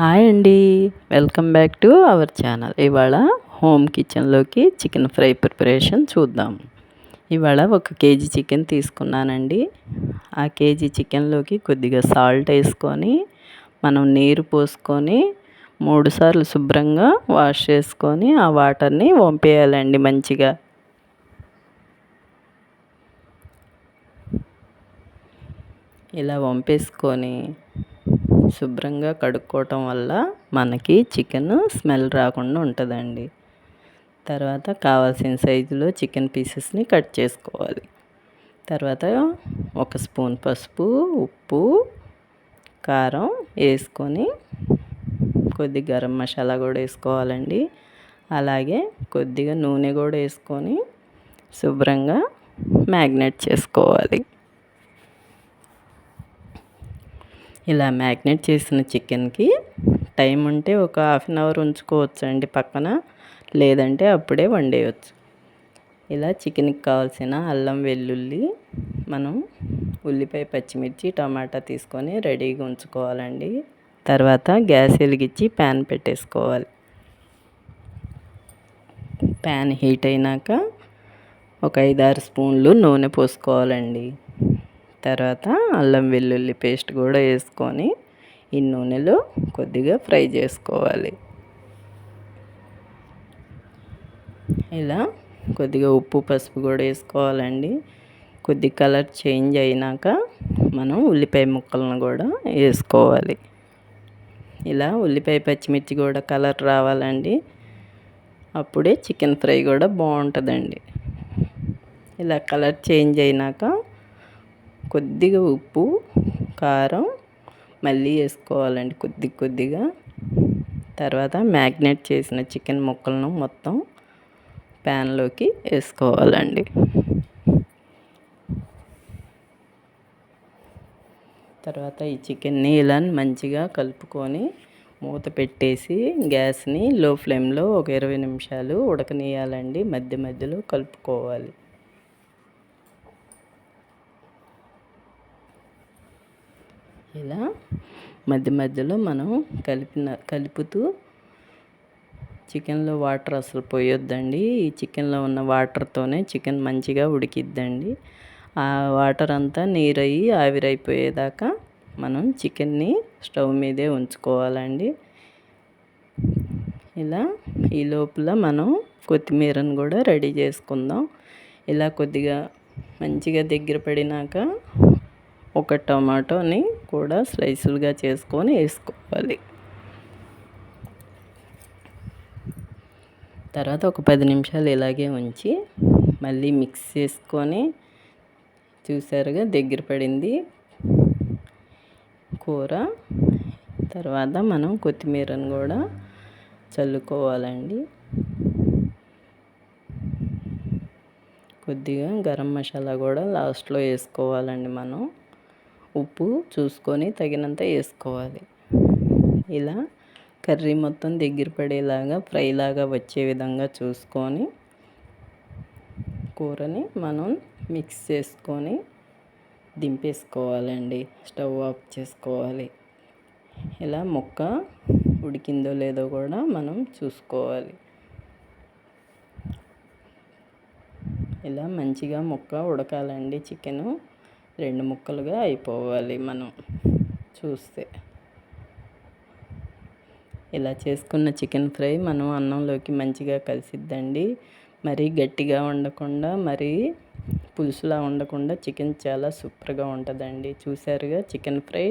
Hi అండి. Welcome back to our channel ఇవాళ home కిచెన్లోకి చికెన్ ఫ్రై ప్రిపరేషన్ చూద్దాం. ఇవాళ ఒక కేజీ చికెన్ తీసుకున్నానండి. ఆ కేజీ చికెన్లోకి కొద్దిగా సాల్ట్ వేసుకొని మనం నీరు పోసుకొని మూడుసార్లు శుభ్రంగా వాష్ చేసుకొని ఆ వాటర్ని వంపేయాలండి మంచిగా. ఇలా వంపేసుకొని శుభ్రంగా కడుక్కోవటం వల్ల మనకి చికెన్ స్మెల్ రాకుండా ఉంటుందండి. తర్వాత కావాల్సిన సైజులో చికెన్ పీసెస్ని కట్ చేసుకోవాలి. తర్వాత ఒక స్పూన్ పసుపు ఉప్పు కారం వేసుకొని కొద్ది గరం మసాలా కూడా వేసుకోవాలండి. అలాగే కొద్దిగా నూనె కూడా వేసుకొని శుభ్రంగా మ్యాగ్నేట్ చేసుకోవాలి. ఇలా మ్యాగ్నేట్ చేసిన చికెన్కి టైం ఉంటే ఒక హాఫ్ అన్ అవర్ ఉంచుకోవచ్చు అండి పక్కన. లేదంటే అప్పుడే వండేయచ్చు. ఇలా చికెన్కి కావాల్సిన అల్లం వెల్లుల్లి మనం ఉల్లిపాయ పచ్చిమిర్చి టమాటా తీసుకొని రెడీగా ఉంచుకోవాలండి. తర్వాత గ్యాస్ వెలిగించి ప్యాన్ పెట్టేసుకోవాలి. ప్యాన్ హీట్ అయినాక ఒక ఐదారు స్పూన్లు నూనె పోసుకోవాలండి. తర్వాత అల్లం వెల్లుల్లి పేస్ట్ కూడా వేసుకొని ఈ నూనెలో కొద్దిగా ఫ్రై చేసుకోవాలి. ఇలా కొద్దిగా ఉప్పు పసుపు కూడా వేసుకోవాలండి. కొద్ది కలర్ చేంజ్ అయినాక మనం ఉల్లిపాయ ముక్కలను కూడా వేసుకోవాలి. ఇలా ఉల్లిపాయ పచ్చిమిర్చి కూడా కలర్ రావాలండి. అప్పుడే చికెన్ ఫ్రై కూడా బాగుంటుందండి. ఇలా కలర్ చేంజ్ అయినాక కొద్దిగా ఉప్పు కారం మళ్ళీ వేసుకోవాలండి కొద్ది కొద్దిగా. తర్వాత మ్యాగ్నేట్ చేసిన చికెన్ ముక్కలను మొత్తం ప్యాన్లోకి వేసుకోవాలండి. తర్వాత ఈ చికెన్ని ఇలా మంచిగా కలుపుకొని మూత పెట్టేసి గ్యాస్ని లో ఫ్లేమ్లో ఒక ఇరవై నిమిషాలు ఉడకనీయాలండి మధ్య మధ్యలో కలుపుకోవాలి. ఇలా మధ్య మధ్యలో మనం కలిపిన కలుపుతూ చికెన్లో వాటర్ అసలు పోయొద్దండి. ఈ చికెన్లో ఉన్న వాటర్తోనే చికెన్ మంచిగా ఉడికిద్దండి. ఆ వాటర్ అంతా నీరయ్యి ఆవిరైపోయేదాకా మనం చికెన్ని స్టవ్ మీదే ఉంచుకోవాలండి. ఇలా ఈ లోపల మనం కొత్తిమీరను కూడా రెడీ చేసుకుందాం. ఇలా కొద్దిగా మంచిగా దగ్గర పడినాక ఒక టమాటోని కూడా స్లైసులుగా చేసుకొని వేసుకోవాలి. తర్వాత ఒక పది నిమిషాలు ఇలాగే ఉంచి మళ్ళీ మిక్స్ చేసుకొని చూసారుగా దగ్గర పడింది కూర. తర్వాత మనం కొత్తిమీరను కూడా చల్లుకోవాలండి. కొద్దిగా గరం మసాలా కూడా లాస్ట్లో వేసుకోవాలండి మనం. ఉప్పు చూసుకొని తగినంత వేసుకోవాలి. ఇలా కర్రీ మొత్తం దగ్గర పడేలాగా ఫ్రైలాగా వచ్చే విధంగా చూసుకొని కూరని మనం మిక్స్ చేసుకొని దింపేసుకోవాలండి. స్టవ్ ఆఫ్ చేసుకోవాలి. ఇలా ముక్క ఉడికిందో లేదో కూడా మనం చూసుకోవాలి. ఇలా మంచిగా ముక్క ఉడకాలండి చికెను. రెండు ముక్కలుగా అయిపోవాలి మనం చూస్తే. ఇలా చేసుకున్న చికెన్ ఫ్రై మనం అన్నంలోకి మంచిగా కలిసిద్దండి. మరీ గట్టిగా ఉండకుండా మరీ పులుసులా ఉండకుండా చికెన్ చాలా సూపర్గా ఉంటుందండి. చూసారుగా చికెన్ ఫ్రై?